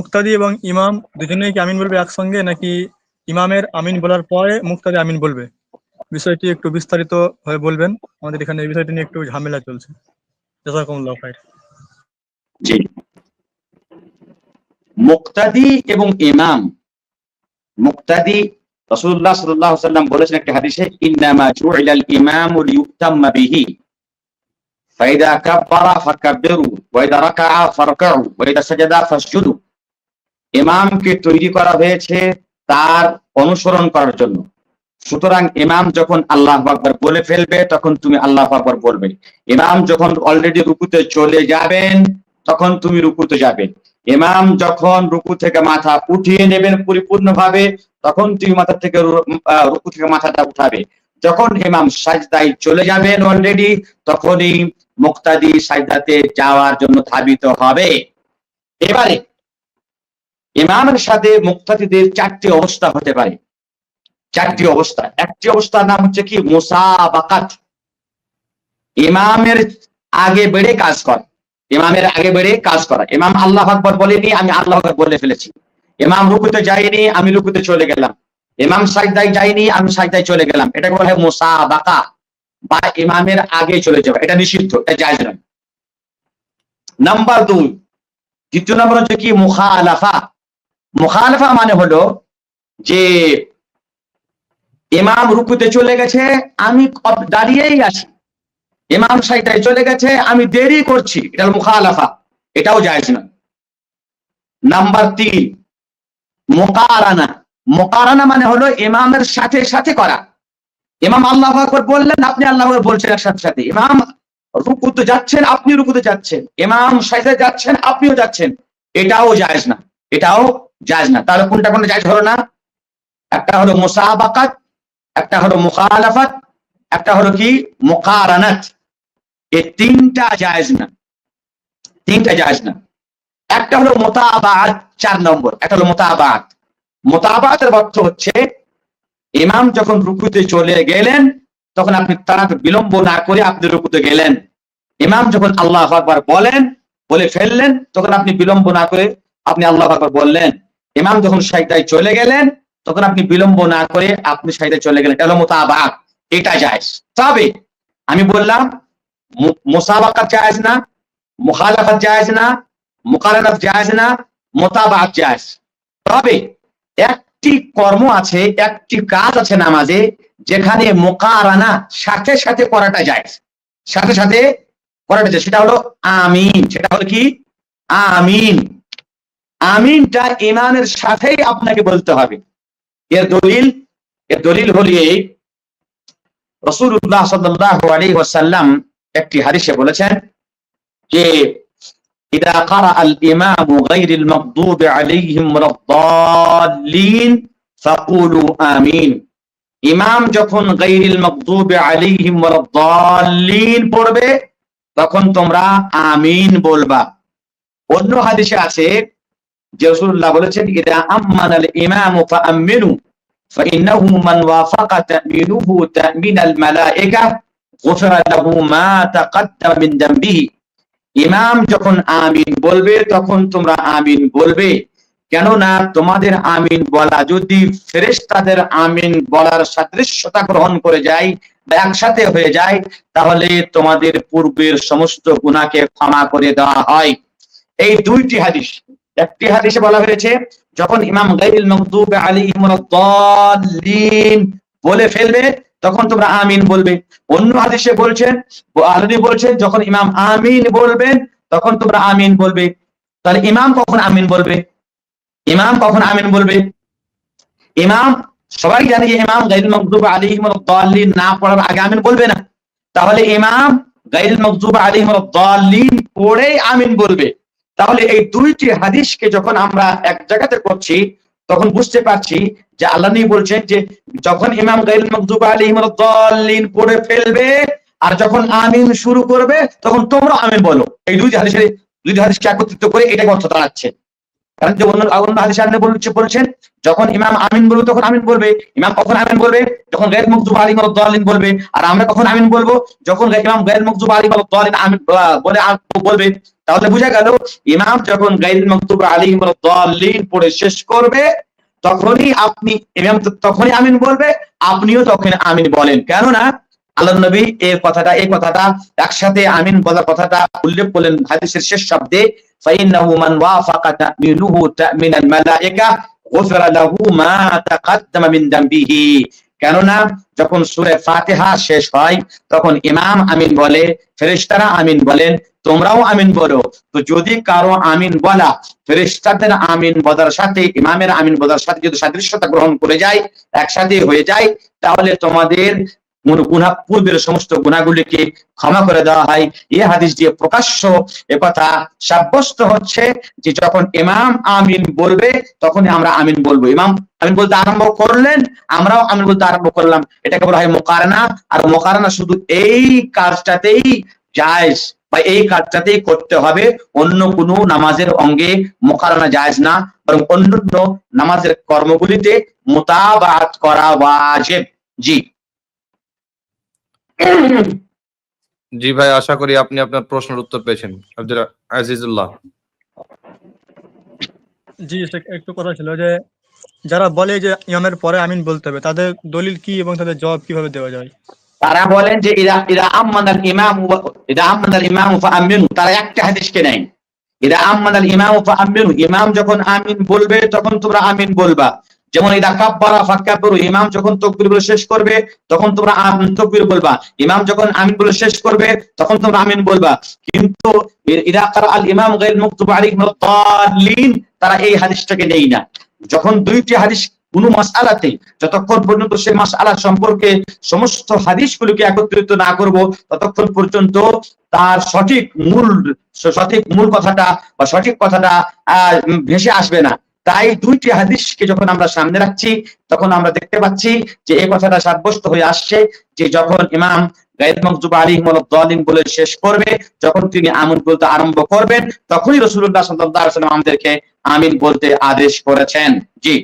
মুক্তাদি এবং ইমাম দুজনেই কি আমিন বলবে একসঙ্গে, নাকি ইমামের আমিন বলার পরে মুক্তাদি আমিন বলবে? বিষয়টি একটু বিস্তারিত হয়ে বলবেন। আমাদের এখানে এই বিষয়টি নিয়ে একটু ঝামেলা চলছে। জাজাকুমুল্লাহ জি। মুক্তাদি এবং ইমাম। মুক্তাদি রাসূলুল্লাহ সাল্লাল্লাহু আলাইহি সাল্লাম বলেছেন একটা হাদিসে, ইন্নামা জুইলাল ইমামু লিয়ুতাম্মা বিহি। ফাকাব্বিরু, ওয়া ইদা রাকাআ ফারকাউ, ওয়া ইদা সাজাদা ফাসজুদু। ইমামকে তৈরি করা হয়েছে তার অনুসরণ করার জন্য। সুতরাং ইমাম যখন আল্লাহ আকবার বলে ফেলবে, তখন তুমি আল্লাহ আকবার বলবে। ইমাম যখন অলরেডি রুকুতে চলে যাবেন, তখন তুমি রুকুতে যাবে। ইমাম যখন রুকু থেকে মাথা উঠিয়ে নেবেন পরিপূর্ণভাবে, তখন তুমি মাথা থেকে রুকু থেকে মাথাটা উঠাবে। যখন ইমাম সাজদায় চলে যাবেন অলরেডি তখনই মুক্তাদি সাজদাতে যাওয়ার জন্য ধাবিত হবে। এবারে ইমামের সাথে মুক্তাদিদের চারটি অবস্থা হতে পারে। চারটি অবস্থা। একটি অবস্থার নাম হচ্ছে কি? মোসাবাকাত। ইমামের আগে বেড়ে কাজ করা। ইমামের আগে বেড়ে কাজ করা। ইমাম আল্লাহ আকবর বলেনি, আমি আল্লাহ আকবর বলে ফেলেছি। ইমাম রুকুতে যাইনি আমি রুকুতে চলে গেলাম। ইমাম সাজদায় যাইনি আমি সাজদায় চলে গেলাম। এটাকে বলা হয় মুসাবাকা। বা ইমামের আগে চলে যাওয়া। এটা নিষিদ্ধ, এটা নয়। নাম্বার দুই। দ্বিতীয় নম্বর হচ্ছে কি? মুখালাফা। মুখালাফা মানে হলো যে ইমাম রুকুতে চলে গেছে, আমি দাঁড়িয়েই আছি। ইমাম সাইটায় চলে গেছে, আমি দেরি করছি। এটা মুখালাফা। এটাও জায়েজ না নাম্বার তিন, মোকারানা। মোকারানা মানে হলো ইমামের সাথে সাথে করা। ইমাম আল্লাহ আকবর বললেন, আপনি আল্লাহ বলছেন সাথে সাথে। ইমাম রুকুতে যাচ্ছেন, আপনি রুকুতে যাচ্ছেন। ইমাম সাইডে যাচ্ছেন, আপনিও যাচ্ছেন। এটাও জায়েজ না। এটাও জায়েজ না। তাহলে কোনটা কোনটা জায়েজ হলো না। একটা হলো মুসাবাকাত, একটা হলো মুখালাফাত, একটা হলো কি? মুকারানাত। এই তিনটা জায়েজ না। তিনটা জায়েজ না। একটা হলো মোতাবাত চার নম্বর। একটা হলো মোতাবাত মোতাবাতের অর্থ হচ্ছে, ইমাম যখন রুকুতে চলে গেলেন, তখন আপনি তাড়াতাড়ি বিলম্ব না করে আপনি রুকুতে গেলেন। ইমাম যখন আল্লাহ আকবার বলেন, বলে ফেললেন, তখন আপনি বিলম্ব না করে আপনি আল্লাহ আকবার বললেন, ইমাম যখন সাইদায় চলে গেলেন, তখন আপনি বিলম্ব না করে আপনি সাইডে চলে গেলেন। এটা হলো মোতাবাক এটা জায়েজ। তবে আমি বললাম মুসাবাকাত জায়েজ না, মুখালাফাত জায়েজ না, মুকারানাত জায়েজ না মোতাবাক জায়েজ। তবে একটি কর্ম আছে, একটি কাজ আছে নামাজে, যেখানে মোকারানা সাথে সাথে করাটা যায় সাথে সাথে করাটা যায় সেটা হলো আমিন। সেটা হলো কি? আমিন। আমিনটা ইমানের সাথেই আপনাকে বলতে হবে এর দলিল এর দলিল হল এই রসুল্লাহ সাল্লাহ আলী ওয়াসাল্লাম একটি হাদিসে বলেছেন যে إذا قرأ الإمام غير المغضوب عليهم ولا الضالين فقولوا آمين ইমাম যখন গাইরিল মকদুবে আলাইহিম ওয়ালাদ-দাল্লিন পড়বে তখন তোমরা আমিন বলবা অন্য হাদিসে আছে যে রাসূলুল্লাহ বলেছেন ইদা আম্মানাল ইমামু ফাআমিনু فإنه من وافق تأمينه تأمين الملائكة غفر له ما تقدم من ذنبه ইমাম যখন আমিন বলবে তখন তোমরা আমিন বলবে কেননা তোমাদের আমিন বলা যদি ফেরেশতাদের আমিন বলার সাদৃশ্যতা গ্রহণ করে যায় বা একসাথে হয়ে যায় তাহলে তোমাদের পূর্বের সমস্ত গুনাহকে ক্ষমা করে দেওয়া হয় এই দুইটি হাদিস একটি হাদিসে বলা হয়েছে, যখন ইমাম গাইরিল মাগদুব আলাইহিম ওয়ালাদ-দাল্লিন বলে ফেলবে, তখন তোমরা আমিন বলবে। অন্য হাদিসে বলছেন আলনি বলছেন যখন ইমাম আমিন বলবেন তখন তোমরা আমিন বলবে। তাহলে ইমাম কখন আমিন বলবে? ইমাম কখন আমিন বলবে? ইমাম, সবাই জানে যে ইমাম গাইরুল মকদুব আলাইহিম ওয়ালাদ-দাল্লিন না পড়ার আগে আমিন বলবে না। তাহলে ইমাম গাইরুল মকদুব আলাইহিম ওয়ালাদ-দাল্লিন পড়ে আমিন বলবে। তাহলে এই দুইটি হাদিসকে যখন আমরা এক জায়গাতে করছি তখন বুঝতে পারছি যে আল্লাহ নবী বলছেন যে যখন ইমাম গাইরুল মকদুব ওয়ালাদ-দাল্লিন পড়ে ফেলবে আর যখন আমিন শুরু করবে, তখন তোমরা আমিন বলো। এই দুইটি হাদিসের দুইটি হাদিসকে একত্রিত করে এটাকে অর্থ দাঁড়াচ্ছে। কারণ যে অন্য অন্য হাদিসে আপনি বলছে বলেছেন, যখন ইমাম আমিন বলবে, তখন আমিন বলবে। ইমাম কখন আমিন বলবে? যখন গায়ের মুকতুব আলী মালদ্দালিন বলবে। আর আমরা কখন আমিন বলব? যখন ইমাম গায়ের মুকতুব আলী মালদ্দালিন আমিন বলে বলবে তাহলে বোঝা গেল ইমাম যখন গাইরুল মাকতুব আলাইহিম ওয়াদ-দাল্লিন পড়ে শেষ করবে তখনই আপনি ইমাম তো তখনই আমিন বলবে আপনিও তখন আমিন বলেন কেননা আল্লাহ নবী এই কথাটা এই কথাটা একসাথে আমিন বলার কথাটা উল্লেখ করলেন হাদিসের শেষ শব্দে فإنه من وافق تأمينه تأمين الملائكة غفر له ما تقدم من ذنبه কেননা যখন সুরে ফাতেহা শেষ হয়, তখন ইমাম আমিন বলে ফেরেস্তারা আমিন বলেন, তোমরাও আমিন বলো। তো যদি কারও আমিন বলা ফেরেস্তাদের আমিন বলার সাথে, ইমামের আমিন বলার সাথে যদি সাদৃশ্যতা গ্রহণ করে যায়, একসাথে হয়ে যায়, তাহলে তোমাদের গুণা, পূর্বের সমস্ত গুণাগুলিকে ক্ষমা করে দেওয়া হয়। এই হাদিস দিয়ে প্রকাশ্য কথা সাব্যস্ত হচ্ছে যে যখন ইমাম আমিন বলবে, তখনই আমরা আমিন বলব। ইমাম আমিন বলতে আরম্ভ করলেন, আমরাও আমিন বলতে আরম্ভ করলাম। এটাকে বলা হয় মোকারনা। আর মোকারনা শুধু এই কাজটাতেই জায়েজ বা এই কাজটাতেই করতে হবে। অন্য কোনো নামাজের অঙ্গে মোকারনা জায়েজ না। বরং অন্যান্য নামাজের কর্মগুলিতে মোতাবাত করা জি। জি ভাই আশা করি আপনি আপনার প্রশ্নের উত্তর পেয়েছেন। আব্দুল আজিজুল্লাহ। জি একটু কথা ছিল যে যারা বলে যে ইমামের পরে আমিন বলতে হবে তাদের দলিল কি এবং তাদের জবাব কীভাবে দেওয়া যায়? তারা বলেন যে ইরা ইরা আম্মানাল ইমাম ইরা আম্মানাল ইমাম ফাআমিনু। তারা একটা হাদিসকে নেয়। ইরা আম্মানাল ইমাম ফাআমিনু। ইমাম যখন আমিন বলবে তখন তোমরা আমিন বলবা। যেমন ইদা কাব্বারা ফাকাব্বিরু ইমাম যখন তাকবীর বলে শেষ করবে, তখন তোমরা তাকবীর বলবা। ইমাম যখন আমিন বলে শেষ করবে, তখন তোমরা আমিন বলবা। কিন্তু আল ইমাম তারা এই হাদিসটাকে নেই না। যখন দুইটি হাদিস কোনো মাসআলাতে, যতক্ষণ পর্যন্ত সেই মাসআলা সম্পর্কে সমস্ত হাদিস হাদিসগুলোকে একত্রিত না করব, ততক্ষণ পর্যন্ত তার সঠিক মূল সঠিক মূল কথাটা বা সঠিক কথাটা ভেসে আসবে না। তাই দুইটি হাদিসকে যখন আমরা সামনে রাখছি, তখন আমরা দেখতে পাচ্ছি যে এই কথাটা সাব্যস্ত হয়ে আসছে যে যখন ইমাম গায়েদ মকজুব বলে শেষ করবে, যখন তিনি আমিন বলতে আরম্ভ করবেন, তখনই রসুল্লাহ সাল্লাম আমাদেরকে আমিন বলতে আদেশ করেছেন। জি।